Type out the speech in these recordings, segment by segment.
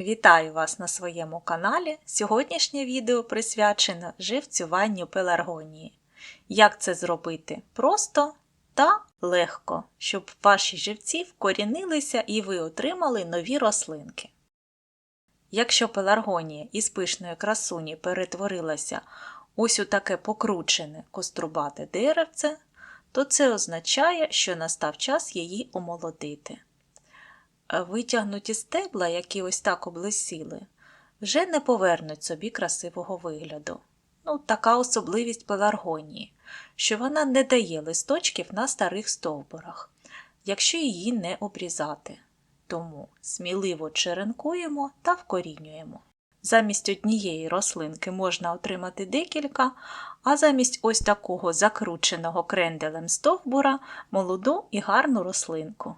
Вітаю вас на своєму каналі. Сьогоднішнє відео присвячено живцюванню пеларгонії. Як це зробити просто та легко, щоб ваші живці вкорінилися і ви отримали нові рослинки. Якщо пеларгонія із пишної красуні перетворилася ось у таке покручене кострубате деревце, то це означає, що настав час її омолодити. Витягнуті стебла, які ось так облисіли, вже не повернуть собі красивого вигляду. Ну, така особливість пеларгонії, що вона не дає листочків на старих стовбурах, якщо її не обрізати. Тому сміливо черенкуємо та вкорінюємо. Замість однієї рослинки можна отримати декілька, а замість ось такого закрученого кренделем стовбура молоду і гарну рослинку.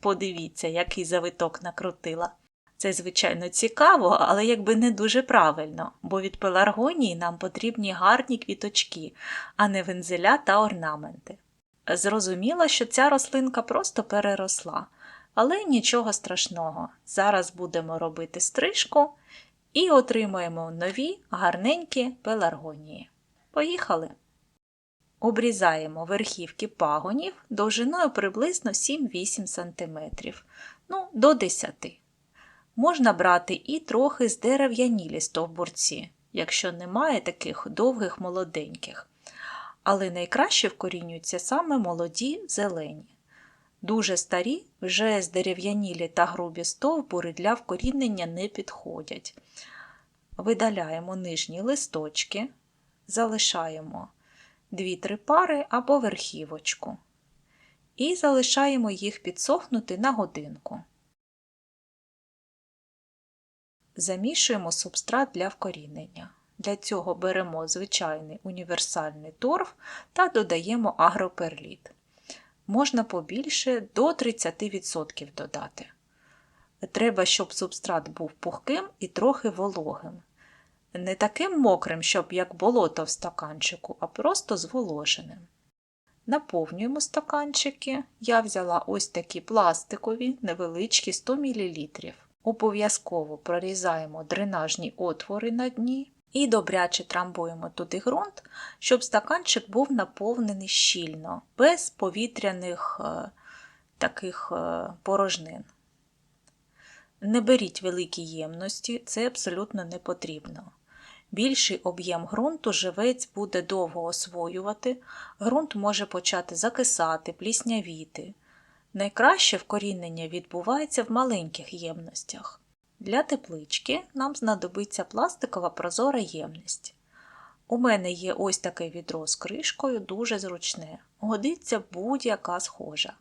Подивіться, який завиток накрутила. Це, звичайно, цікаво, але якби не дуже правильно, бо від пеларгонії нам потрібні гарні квіточки, а не вензеля та орнаменти. Зрозуміло, що ця рослинка просто переросла, але нічого страшного. Зараз будемо робити стрижку і отримаємо нові гарненькі пеларгонії. Поїхали! Обрізаємо верхівки пагонів довжиною приблизно 7-8 см, ну, до 10 Можна брати і трохи з дерев'янілі стовбурці, якщо немає таких довгих молоденьких. Але найкраще вкорінюються саме молоді зелені. Дуже старі, вже здерев'янілі та грубі стовбури для вкорінення не підходять. Видаляємо нижні листочки, залишаємо 2-3 пари або верхівочку. І залишаємо їх підсохнути на годинку. Замішуємо субстрат для вкорінення. Для цього беремо звичайний універсальний торф та додаємо агроперліт. Можна побільше до 30% додати. Треба, щоб субстрат був пухким і трохи вологим. Не таким мокрим, щоб як болото в стаканчику, а просто зволоженим. Наповнюємо стаканчики. Я взяла ось такі пластикові, невеличкі 100 мл. Обов'язково прорізаємо дренажні отвори на дні і добряче трамбуємо туди ґрунт, щоб стаканчик був наповнений щільно, без повітряних е, таких е, порожнин. Не беріть великі ємності, це абсолютно не потрібно. Більший об'єм ґрунту живець буде довго освоювати, ґрунт може почати закисати, пліснявіти. Найкраще вкорінення відбувається в маленьких ємностях. Для теплички нам знадобиться пластикова прозора ємність. У мене є ось таке відро з кришкою, дуже зручне, годиться будь-яка схожа.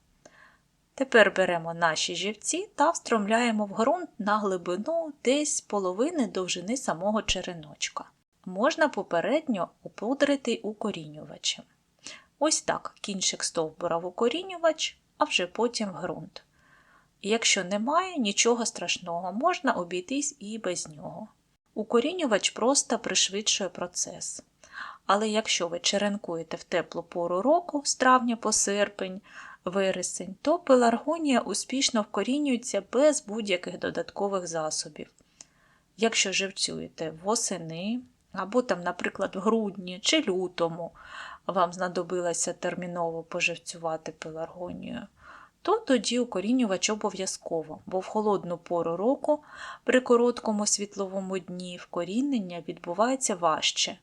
Тепер беремо наші живці та встромляємо в ґрунт на глибину десь половини довжини самого череночка. Можна попередньо опудрити укорінювачем. Ось так кінчик стовбура в укорінювач, а вже потім в ґрунт. Якщо немає, нічого страшного, можна обійтись і без нього. Укорінювач просто пришвидшує процес. Але якщо ви черенкуєте в теплу пору року, з травня по серпень, вересень, то пеларгонія успішно вкорінюється без будь-яких додаткових засобів. Якщо живцюєте восени, або, там, наприклад, в грудні чи лютому вам знадобилося терміново поживцювати пеларгонію, то тоді укорінювач обов'язково, бо в холодну пору року при короткому світловому дні вкорінення відбувається важче,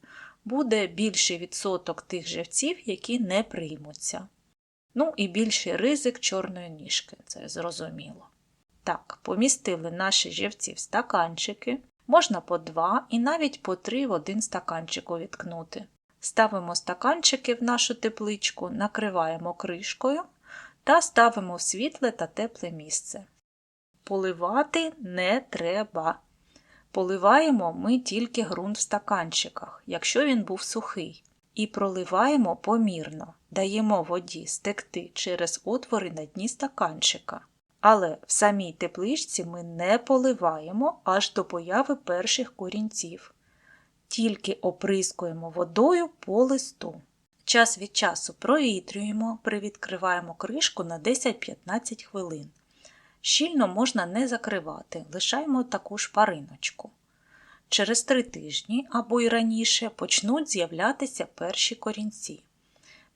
буде більший відсоток тих живців, які не приймуться. Ну і більший ризик чорної ніжки, це зрозуміло. Так, помістили наші живці в стаканчики, можна по два і навіть по три в один стаканчик увіткнути. Ставимо стаканчики в нашу тепличку, накриваємо кришкою та ставимо в світле та тепле місце. Поливати не треба. Поливаємо ми тільки ґрунт в стаканчиках, якщо він був сухий, і проливаємо помірно, даємо воді стекти через отвори на дні стаканчика. Але в самій тепличці ми не поливаємо аж до появи перших корінців, тільки оприскуємо водою по листу. Час від часу провітрюємо, привідкриваємо кришку на 10-15 хвилин, Щільно можна не закривати, лишаємо таку шпариночку. Через три тижні або й раніше почнуть з'являтися перші корінці.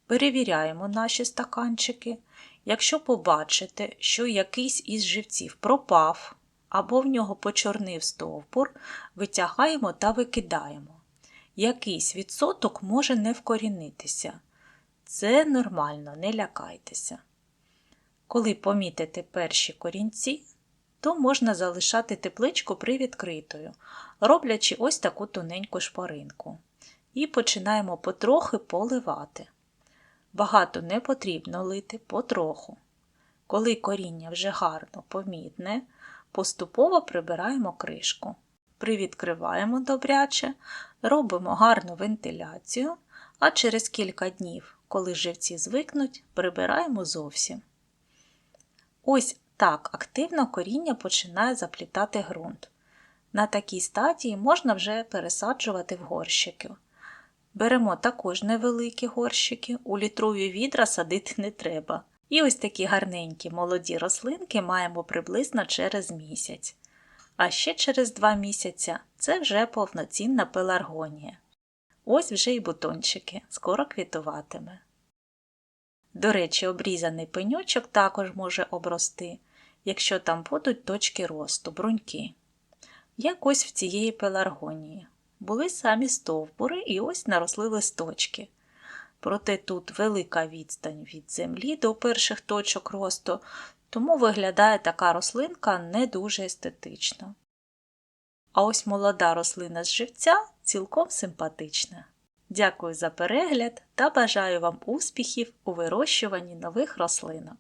Перевіряємо наші стаканчики. Якщо побачите, що якийсь із живців пропав або в нього почорнив стовбур, витягаємо та викидаємо. Якийсь відсоток може не вкорінитися. Це нормально, не лякайтеся. Коли помітите перші корінці, то можна залишати тепличку привідкритою, роблячи ось таку тоненьку шпаринку. І починаємо потрохи поливати. Багато не потрібно лити потроху. Коли коріння вже гарно помітне, поступово прибираємо кришку. Привідкриваємо добряче, робимо гарну вентиляцію, а через кілька днів, коли живці звикнуть, прибираємо зовсім. Ось так активно коріння починає заплітати ґрунт. На такій стадії можна вже пересаджувати в горщики. Беремо також невеликі горщики, у літрові відра садити не треба. І ось такі гарненькі молоді рослинки маємо приблизно через місяць. А ще через два місяці це вже повноцінна пеларгонія. Ось вже й бутончики, скоро квітуватиме. До речі, обрізаний пеньочок також може обрости, якщо там будуть точки росту, бруньки. Як ось в цієї пеларгонії. Були самі стовбури і ось наросли листочки. Проте тут велика відстань від землі до перших точок росту, тому виглядає така рослинка не дуже естетично. А ось молода рослина з живця цілком симпатична. Дякую за перегляд та бажаю вам успіхів у вирощуванні нових рослинок.